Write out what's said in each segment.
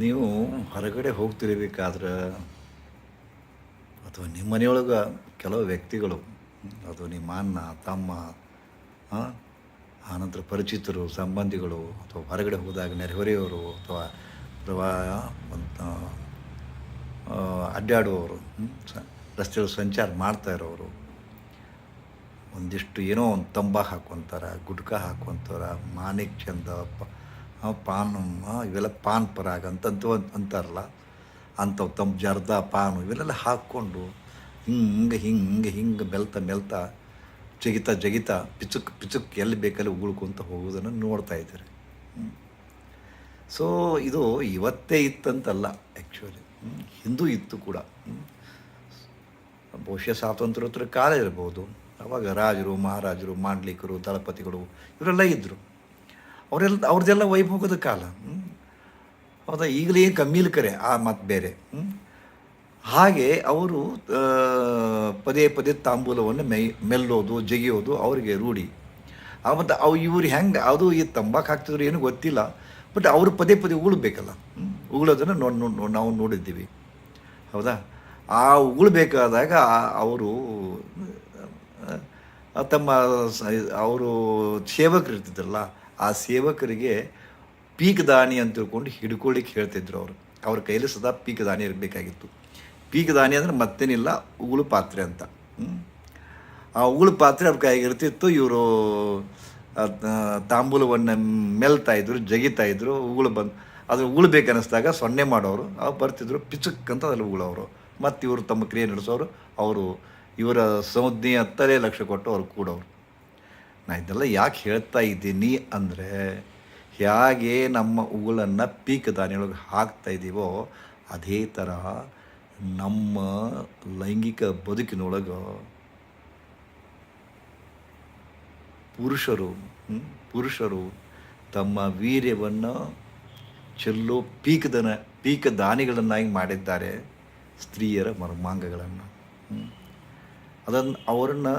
ನೀವು ಹೊರಗಡೆ ಹೋಗ್ತಿರ್ಬೇಕಾದ್ರೆ ಅಥವಾ ನಿಮ್ಮ ಮನೆಯೊಳಗೆ ಕೆಲವು ವ್ಯಕ್ತಿಗಳು ಅದು ನಿಮ್ಮ ಅಣ್ಣ ತಮ್ಮ ಆನಂತರ ಪರಿಚಿತರು ಸಂಬಂಧಿಗಳು ಅಥವಾ ಹೊರಗಡೆ ಹೋದಾಗ ನೆರೆಹೊರೆಯವರು ಅಥವಾ ಅಥವಾ ಅಡ್ಡಾಡುವವರು ರಸ್ತೆಯಲ್ಲಿ ಸಂಚಾರ ಮಾಡ್ತಾ ಇರೋರು ಒಂದಿಷ್ಟು ಏನೋ ಒಂದು ತಂಬ ಹಾಕ್ಕೊಂತಾರ ಗುಟ್ಕಾ ಹಾಕ್ಕೊಂತಾರ ಮಾನಿಕ್ ಚಂದ ಪ- ಆ, ಪಾನ್ ಇವೆಲ್ಲ ಪಾನ್ ಪರಾಗ ಅಂತಂತ ಅಂತಾರಲ್ಲ. ಅಂಥವು ತಮ್ಮ ಜರ್ದ ಪಾನು ಇವೆಲ್ಲ ಹಾಕ್ಕೊಂಡು ಹಿಂಗೆ ಹಿಂಗೆ ಹಿಂಗೆ ಮೆಲ್ತಾ ಮೆಲ್ತಾ, ಜಗಿತಾ ಜಗಿತಾ, ಪಿಚುಕ್ ಪಿಚುಕ್ ಎಲ್ಲಿ ಬೇಕಲ್ಲಿ ಉಗುಳ್ಕೊಂತ ಹೋಗೋದನ್ನು ನೋಡ್ತಾ ಇದ್ದಾರೆ. ಸೊ ಇದು ಇವತ್ತೇ ಇತ್ತಂತಲ್ಲ ಆ್ಯಕ್ಚುಲಿ ಹಿಂದೂ ಇತ್ತು ಕೂಡ. ಬಹುಶಃ ಸ್ವಾತಂತ್ರ್ಯೋತ್ತರ ಕಾಲ ಇರ್ಬೋದು. ಅವಾಗ ರಾಜರು, ಮಹಾರಾಜರು, ಮಾಂಡ್ಲಿಕರು, ದಳಪತಿಗಳು, ಇವರೆಲ್ಲ ಇದ್ದರು ಅವರೆಲ್ಲ ಅವ್ರದ್ದೆಲ್ಲ ವೈಭೋಗದ ಕಾಲ. ಹೌದಾ? ಈಗಲೇ ಕಮ್ಮಿಲ್ ಕರೆ, ಆ ಮಾತು ಬೇರೆ. ಹಾಗೆ ಅವರು ಪದೇ ಪದೇ ತಾಂಬೂಲವನ್ನು ಮೈ, ಮೆಲ್ಲೋದು, ಜಗಿಯೋದು ಅವರಿಗೆ ರೂಢಿ. ಆ, ಮತ್ತು ಅವು ಇವ್ರು ಹೆಂಗೆ, ಅದು ಈ ತಂಬಾಕು ಹಾಕ್ತಿದ್ರು ಏನು ಗೊತ್ತಿಲ್ಲ. ಬಟ್ ಅವರು ಪದೇ ಪದೇ ಉಗುಳ್ಬೇಕಲ್ಲ. ಉಗುಳೋದನ್ನು ನೋಡಿ ನೋಡಿ ನಾವು ನೋಡಿದ್ದೀವಿ. ಹೌದಾ? ಆ ಉಗುಳ್ಬೇಕಾದಾಗ ಅವರು ತಮ್ಮ ಅವರು ಸೇವಕರು ಇರ್ತಿದ್ರಲ್ಲ ಆ ಸೇವಕರಿಗೆ ಪೀಕ್ ದಾನಿ ಅಂತ ತಿಳ್ಕೊಂಡು ಹಿಡ್ಕೊಳ್ಳಿಕ್ಕೆ ಹೇಳ್ತಿದ್ರು ಅವರು. ಅವ್ರ ಕೈಲಿ ಸದಾ ಪೀಕ್ ದಾನಿ ಇರಬೇಕಾಗಿತ್ತು. ಪೀಕ್ ದಾನಿ ಅಂದರೆ ಮತ್ತೇನಿಲ್ಲ, ಉಗುಳು ಪಾತ್ರೆ ಅಂತ. ಆ ಉಗುಳು ಪಾತ್ರೆ ಅವ್ರ ಕೈಗೆ ಇರ್ತಿತ್ತು, ಇವರು ತಾಂಬೂಲವನ್ನು ಮೆಲ್ತಾ ಇದ್ರು, ಜಗಿತಾ ಇದ್ರು, ಉಗುಳು ಬಂದು ಅದು ಉಗುಳು ಬೇಕನ್ನಿಸ್ದಾಗ ಸೊನ್ನೆ ಮಾಡೋರು ಅವ್ರು ಬರ್ತಿದ್ರು ಪಿಚುಕ್ ಅಂತ ಅದ್ರಲ್ಲಿ ಉಗುಳವರು ಮತ್ತು ಇವರು ತಮ್ಮ ಕ್ರಿಯೆ ನಡೆಸೋರು, ಅವರು ಇವರ ಸಂಜ್ಞೆಯ ಹತ್ತಲೇ ಲಕ್ಷ ಕೊಟ್ಟು ಅವ್ರು ಕೂಡೋರು. ನಾ ಇದೆಲ್ಲ ಯಾಕೆ ಹೇಳ್ತಾ ಇದ್ದೀನಿ ಅಂದರೆ, ಹೇಗೆ ನಮ್ಮ ಉಗುಳನ್ನು ಪೀಕ್ ದಾನಿಯೊಳಗೆ ಹಾಕ್ತಾ ಇದ್ದೀವೋ ಅದೇ ಥರ ನಮ್ಮ ಲೈಂಗಿಕ ಬದುಕಿನೊಳಗೆ ಪುರುಷರು ಪುರುಷರು ತಮ್ಮ ವೀರ್ಯವನ್ನು ಚೆಲ್ಲೋ ಪೀಕದನ ಪೀಕ ದಾನಿಗಳನ್ನಾಗಿ ಮಾಡಿದ್ದಾರೆ, ಸ್ತ್ರೀಯರ ಮರ್ಮಾಂಗಗಳನ್ನು ಅದನ್ನು ಅವರನ್ನು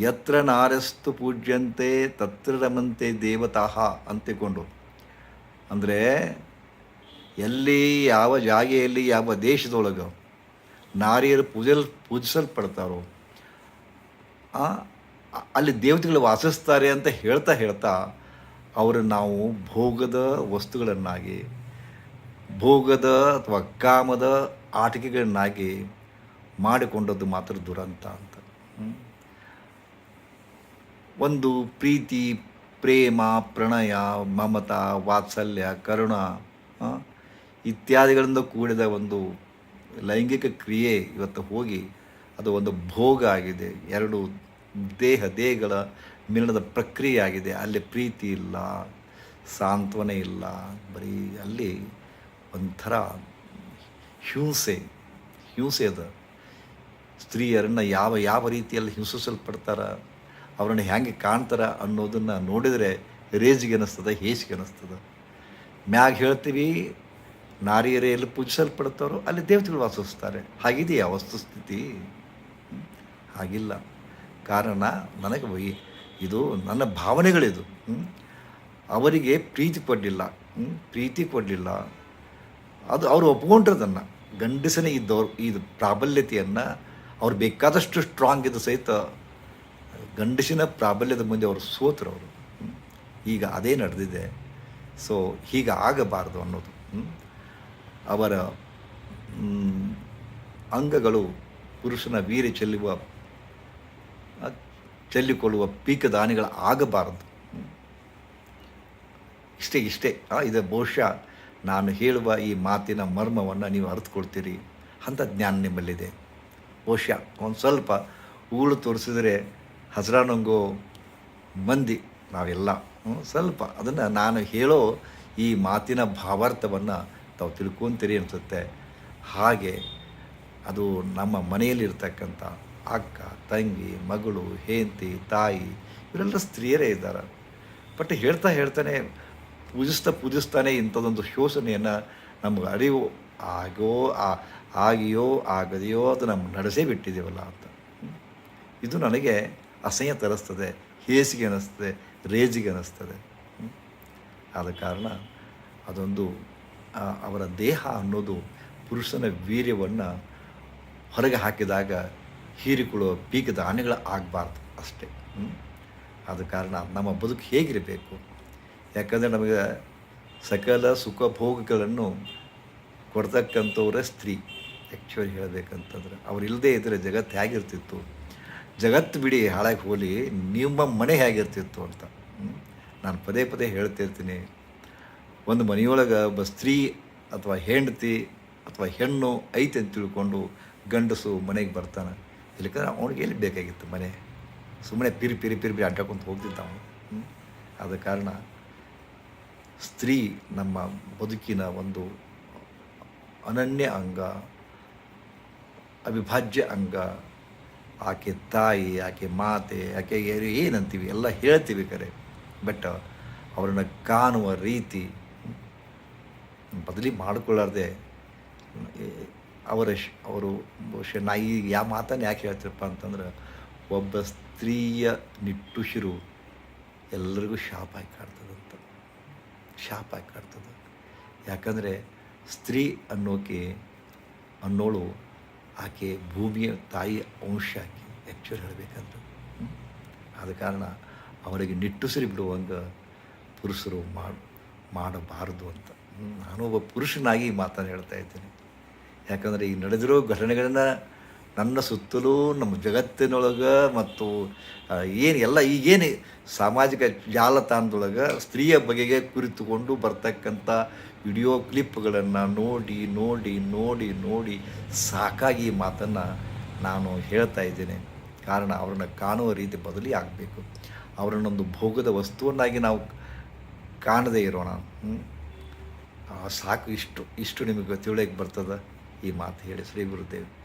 ಯತ್ರ ನಾರಸ್ತು ಪೂಜ್ಯಂತೆ ತತ್ರ ರಮಂತೆ ದೇವತಾಹ ಅಂತಿಕೊಂಡು ಅಂದರೆ ಎಲ್ಲಿ ಯಾವ ಜಾಗೆಯಲ್ಲಿ ಯಾವ ದೇಶದೊಳಗೆ ನಾರಿಯರು ಪೂಜಲ್ ಪೂಜಿಸಲ್ಪಡ್ತಾರೋ ಅಲ್ಲಿ ದೇವತೆಗಳು ವಾಸಿಸ್ತಾರೆ ಅಂತ ಹೇಳ್ತಾ ಹೇಳ್ತಾ ಅವರು ನಾವು ಭೋಗದ ವಸ್ತುಗಳನ್ನಾಗಿ, ಭೋಗದ ಅಥವಾ ಕಾಮದ ಆಟಿಕೆಗಳನ್ನಾಗಿ ಮಾಡಿಕೊಂಡದ್ದು ಮಾತ್ರ ದುರಂತ ಅಂತ ಹ್ಮ್. ಒಂದು ಪ್ರೀತಿ, ಪ್ರೇಮ, ಪ್ರಣಯ, ಮಮತ, ವಾತ್ಸಲ್ಯ, ಕರುಣ ಇತ್ಯಾದಿಗಳಿಂದ ಕೂಡಿದ ಒಂದು ಲೈಂಗಿಕ ಕ್ರಿಯೆ ಇವತ್ತು ಹೋಗಿ ಅದು ಒಂದು ಭೋಗ ಆಗಿದೆ. ಎರಡು ದೇಹ, ದೇಹಗಳ ಮಿಲನದ ಪ್ರಕ್ರಿಯೆ ಆಗಿದೆ. ಅಲ್ಲಿ ಪ್ರೀತಿ ಇಲ್ಲ, ಸಾಂತ್ವನ ಇಲ್ಲ, ಬರೀ ಅಲ್ಲಿ ಒಂಥರ ಹಿಂಸೆ ಹಿಂಸೆ ಅದ ಸ್ತ್ರೀಯರನ್ನು ಯಾವ ಯಾವ ರೀತಿಯಲ್ಲಿ ಹಿಂಸಿಸಲ್ಪಡ್ತಾರ ಅವ್ರನ್ನ ಹೆಂಗೆ ಕಾಣ್ತಾರ ಅನ್ನೋದನ್ನು ನೋಡಿದರೆ ರೇಜಿಗೆ ಅನ್ನಿಸ್ತದೆ, ಹೇಸಿಗೆ ಅನ್ನಿಸ್ತದೆ. ಮ್ಯಾಗ ಹೇಳ್ತೀವಿ, ನಾರಿಯರೇ ಎಲ್ಲಿ ಪೂಜಿಸಲ್ಪಡ್ತಾರೋ ಅಲ್ಲಿ ದೇವತೆಗಳು ವಾಸಿಸ್ತಾರೆ. ಹಾಗಿದೆಯಾ ವಸ್ತುಸ್ಥಿತಿ. ಹಾಗಿಲ್ಲ. ಕಾರಣ ನನಗೆ ಇದು ನನ್ನ ಭಾವನೆಗಳಿದು. ಅವರಿಗೆ ಪ್ರೀತಿ ಕೊಡಲಿಲ್ಲ. ಪ್ರೀತಿ ಕೊಡಲಿಲ್ಲ. ಅದು ಅವರು ಒಪ್ಕೊಂಡ್ರದನ್ನು. ಗಂಡಸನೇ ಇದ್ದವ್ರು, ಇದು ಪ್ರಾಬಲ್ಯತೆಯನ್ನು ಅವ್ರು ಬೇಕಾದಷ್ಟು ಸ್ಟ್ರಾಂಗ್ ಇದ್ದು ಸಹಿತ ಗಂಡಸಿನ ಪ್ರಾಬಲ್ಯದ ಮುಂದೆ ಅವರು ಸೋತರು ಅವರು ಈಗ ಅದೇ ನಡೆದಿದೆ. ಸೊ ಹೀಗೆ ಆಗಬಾರ್ದು ಅನ್ನೋದು. ಅವರ ಅಂಗಗಳು ಪುರುಷನ ವೀರ್ಯ ಚೆಲ್ಲುವ, ಚೆಲ್ಲಿಕೊಳ್ಳುವ ಪೀಕ ದಾನಿಗಳು ಆಗಬಾರದು. ಇಷ್ಟೇ ಇಷ್ಟೇ. ಇದು ಬಹುಶಃ ನಾನು ಹೇಳುವ ಈ ಮಾತಿನ ಮರ್ಮವನ್ನು ನೀವು ಅರ್ಥಕೊಳ್ತೀರಿ ಅಂತ ಜ್ಞಾನ ನಿಮ್ಮಲ್ಲಿದೆ. ಬಹುಶಃ ಒಂದು ಸ್ವಲ್ಪ ಊಳು ತೋರಿಸಿದರೆ ಹಸ್ರಾನಂಗೋ ಮಂದಿ ನಾವೆಲ್ಲ ಸ್ವಲ್ಪ ಅದನ್ನು ನಾನು ಹೇಳೋ ಈ ಮಾತಿನ ಭಾವಾರ್ಥವನ್ನು ತಾವು ತಿಳ್ಕೊಂತೀರಿ ಅನಿಸುತ್ತೆ ಹಾಗೆ ಅದು ನಮ್ಮ ಮನೆಯಲ್ಲಿರ್ತಕ್ಕಂಥ ಅಕ್ಕ, ತಂಗಿ, ಮಗಳು, ಹೆಂಡತಿ, ತಾಯಿ ಇವರೆಲ್ಲ ಸ್ತ್ರೀಯರೇ ಇದ್ದಾರೆ ಬಟ್ ಹೇಳ್ತಾ ಹೇಳ್ತಾನೆ ಪೂಜಿಸ್ತಾ ಪೂಜಿಸ್ತಾನೆ ಇಂಥದ್ದೊಂದು ಶೋಷಣೆಯನ್ನು ನಮ್ಗೆ ಅರಿವು ಆಗೋ ಆಗಿಯೋ, ಆಗದೆಯೋ ಅದು ನಮ್ಮ ನಡೆಸೇ ಬಿಟ್ಟಿದ್ದೀವಲ್ಲ ಅಂತ. ಇದು ನನಗೆ ಅಸಹ್ಯ ತರಿಸ್ತದೆ ಹೇಸಿಗೆ ಅನ್ನಿಸ್ತದೆ ರೇಜಿಗೆ ಅನ್ನಿಸ್ತದೆ. ಆದ ಕಾರಣ ಅದೊಂದು ಅವರ ದೇಹ ಅನ್ನೋದು ಪುರುಷನ ವೀರ್ಯವನ್ನು ಹೊರಗೆ ಹಾಕಿದಾಗ ಹೀರಿಕೊಳ್ಳೋ ಪೀಕದ ಆನೆಗಳು ಆಗಬಾರ್ದು ಅಷ್ಟೇ? ಆದ ಕಾರಣ ನಮ್ಮ ಬದುಕು ಹೇಗಿರಬೇಕು? ಯಾಕಂದರೆ ನಮಗೆ ಸಕಲ ಸುಖ ಭೋಗಗಳನ್ನು ಕೊಡ್ತಕ್ಕಂಥವರೇ ಸ್ತ್ರೀ. ಆ್ಯಕ್ಚುಲಿ ಹೇಳಬೇಕಂತಂದ್ರೆ ಅವರಿಲ್ಲದೆ ಇದ್ದರೆ ಜಗತ್ತು ಹೇಗಿರ್ತಿತ್ತು? ಜಗತ್ತು ಬಿಡಿ, ಹಾಳಾಗಿ ಹೋಗಲಿ, ನಿಮ್ಮ ಮನೆ ಹೇಗಿರ್ತಿತ್ತು ಅಂತ? ನಾನು ಪದೇ ಪದೇ ಹೇಳ್ತಿರ್ತೀನಿ ಒಂದು ಮನೆಯೊಳಗೆ ಒಬ್ಬ ಸ್ತ್ರೀ ಅಥವಾ ಹೆಂಡತಿ ಅಥವಾ ಹೆಣ್ಣು ಐತೆ ಅಂತ ತಿಳ್ಕೊಂಡು ಗಂಡಸು ಮನೆಗೆ ಬರ್ತಾನೆ. ಇಲ್ಲಿಕಂದ್ರೆ ಅವನಿಗೆ ಎಲ್ಲಿ ಬೇಕಾಗಿತ್ತು ಮನೆ? ಸುಮ್ಮನೆ ಪಿರಿ ಪಿರಿ ಪಿರಿ ಪಿರಿ ಅಡ್ಡಾಕೊಂತ ಹೋಗ್ತಿದ್ದ ಅವನು? ಆದ ಕಾರಣ ಸ್ತ್ರೀ ನಮ್ಮ ಬದುಕಿನ ಒಂದು ಅನನ್ಯ ಅಂಗ, ಅವಿಭಾಜ್ಯ ಅಂಗ ಆಕೆ ತಾಯಿ, ಆಕೆ ಮಾತೆ, ಆಕೆ ಏನಂತೀವಿ, ಎಲ್ಲ ಹೇಳ್ತೀವಿ ಕರೆ. ಬಟ್ ಅವರನ್ನು ಕಾಣುವ ರೀತಿ ಬದಲಿ ಮಾಡಿಕೊಳ್ಳಾರ್ದೆ. ಅವರ ಅವರು ಬಹುಶಃ ನಾ ಈ ಯಾವ ಮಾತನ್ನು ಯಾಕೆ ಹೇಳ್ತೀರಪ್ಪ ಅಂತಂದ್ರೆ, ಒಬ್ಬ ಸ್ತ್ರೀಯ ನಿಟ್ಟುಸಿರು ಎಲ್ಲರಿಗೂ ಶಾಪ ಆಗಿ ಕಾಡ್ತದಂತ ಶಾಪ ಆಗಿ ಕಾಡ್ತದೆ ಯಾಕಂದರೆ ಸ್ತ್ರೀ ಅನ್ನೋಕೆ ಅನ್ನೋಳು ಆಕೆ ಭೂಮಿಯ ತಾಯಿ ಅಂಶ ಆಕೆ. ಆ್ಯಕ್ಚುಲಿ ಹೇಳಬೇಕಂತ. ಆದ ಕಾರಣ ಅವರಿಗೆ ನಿಟ್ಟುಸಿರಿ ಬಿಡುವಂಗೆ ಪುರುಷರು ಮಾಡಿ ಮಾಡಬಾರದು ಅಂತ. ನಾನು ಒಬ್ಬ ಪುರುಷನಾಗಿ ಈ ಮಾತನ್ನು ಹೇಳ್ತಾ ಇದ್ದೇನೆ. ಯಾಕಂದರೆ ಈ ನಡೆದಿರೋ ಘಟನೆಗಳನ್ನ ನನ್ನ ಸುತ್ತಲೂ ನಮ್ಮ ಜಗತ್ತಿನೊಳಗೆ ಮತ್ತು ಏನು ಎಲ್ಲ ಈಗೇನು ಸಾಮಾಜಿಕ ಜಾಲತಾಣದೊಳಗೆ ಸ್ತ್ರೀಯ ಬಗೆಗೆ ಕುರಿತುಕೊಂಡು ಬರ್ತಕ್ಕಂಥ ವಿಡಿಯೋ ಕ್ಲಿಪ್ಗಳನ್ನು ನೋಡಿ ನೋಡಿ ನೋಡಿ ನೋಡಿ ಸಾಕಾಗಿ ಮಾತನ್ನು ನಾನು ಹೇಳ್ತಾ ಇದ್ದೇನೆ. ಕಾರಣ ಅವ್ರನ್ನ ಕಾಣುವ ರೀತಿ ಬದಲಿ ಆಗಬೇಕು. ಅವರನ್ನೊಂದು ಭೋಗದ ವಸ್ತುವನ್ನಾಗಿ ನಾವು ಕಾಣದೇ ಇರೋಣ. ಸಾಕು ಇಷ್ಟು. ಇಷ್ಟು ನಿಮಗೆ ತಿಳಿಯೋಕೆ ಬರ್ತದೆ ಈ ಮಾತು ಹೇಳಿ. ಶ್ರೀ ಗುರುದೇವ್.